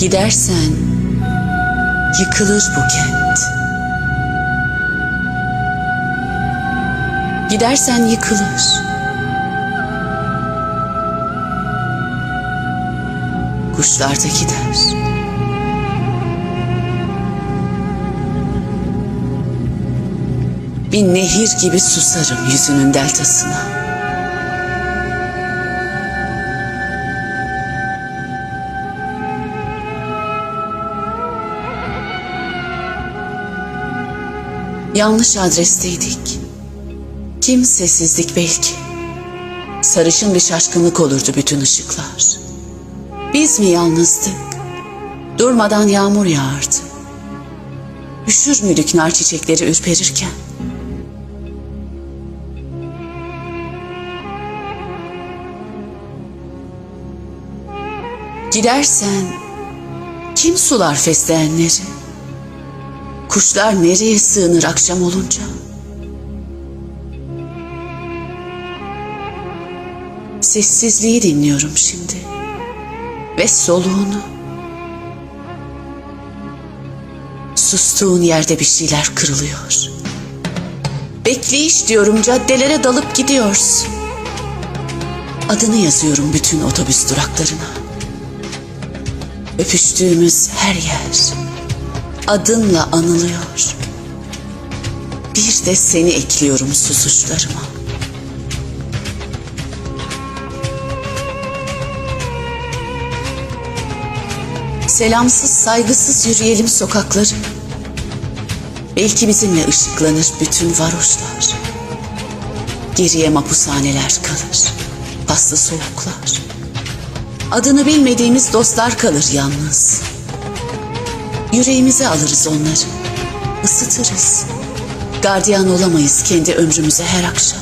Gidersen yıkılır bu kent. Gidersen yıkılır. Kuşlar da gider. Bir nehir gibi susarım yüzünün deltasına. Yanlış adresteydik. Kimsesizlik belki. Sarışın bir şaşkınlık olurdu bütün ışıklar. Biz mi yalnızdık? Durmadan yağmur yağardı. Üşür müydük nar çiçekleri ürperirken? Gidersen kim sular fesleğenleri? Kuşlar nereye sığınır akşam olunca? Sessizliği dinliyorum şimdi ve soluğunu. Sustuğun yerde bir şeyler kırılıyor. Bekleyiş diyorum caddelere dalıp gidiyorsun. Adını yazıyorum bütün otobüs duraklarına. Öpüştüğümüz her yer adınla anılıyor. Bir de seni ekliyorum susuşlarıma. Selamsız saygısız yürüyelim sokakları. Belki bizimle ışıklanır bütün varoşlar. Geriye mapushaneler kalır. Paslı soğuklar. Adını bilmediğimiz dostlar kalır yalnız. Yüreğimize alırız onları. Isıtırız. Gardiyan olamayız kendi ömrümüze her akşam.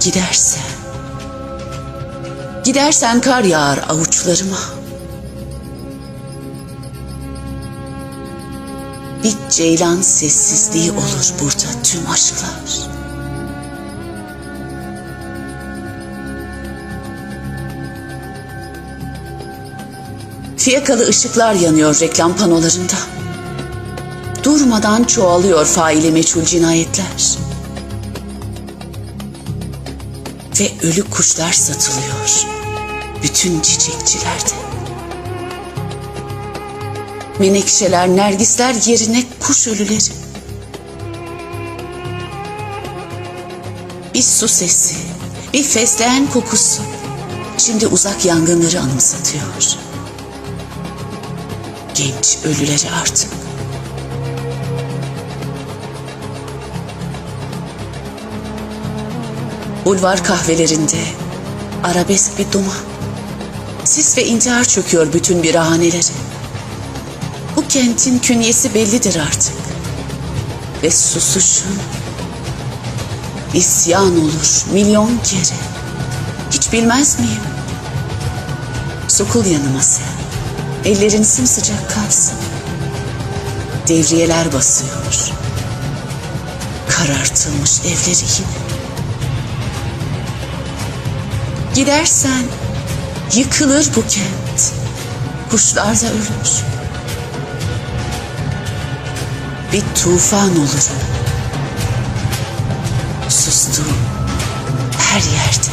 Gidersen, gidersen kar yağar avuçlarıma. Bir ceylan sessizliği olur burada tüm aşklar. Fiyakalı ışıklar yanıyor reklam panolarında. Durmadan çoğalıyor faili meçhul cinayetler. Ve ölü kuşlar satılıyor. Bütün çiçekçilerde. Menekşeler, nergisler yerine kuş ölüleri. Bir su sesi, bir fesleğen kokusu. Şimdi uzak yangınları anımsatıyor genç ölüleri artık. Bulvar kahvelerinde arabesk bir duman. Sis ve intihar çöküyor bütün birahaneleri. Bu kentin künyesi bellidir artık. Ve susuşun isyan olur milyon kere. Hiç bilmez miyim? Sokul yanıma sen. Ellerin sımsıcak kalsın. Devriyeler basıyor. Karartılmış evleri yine. Gidersen yıkılır bu kent. Kuşlar da ölür. Bir tufan olurum. Sustuğum her yerde.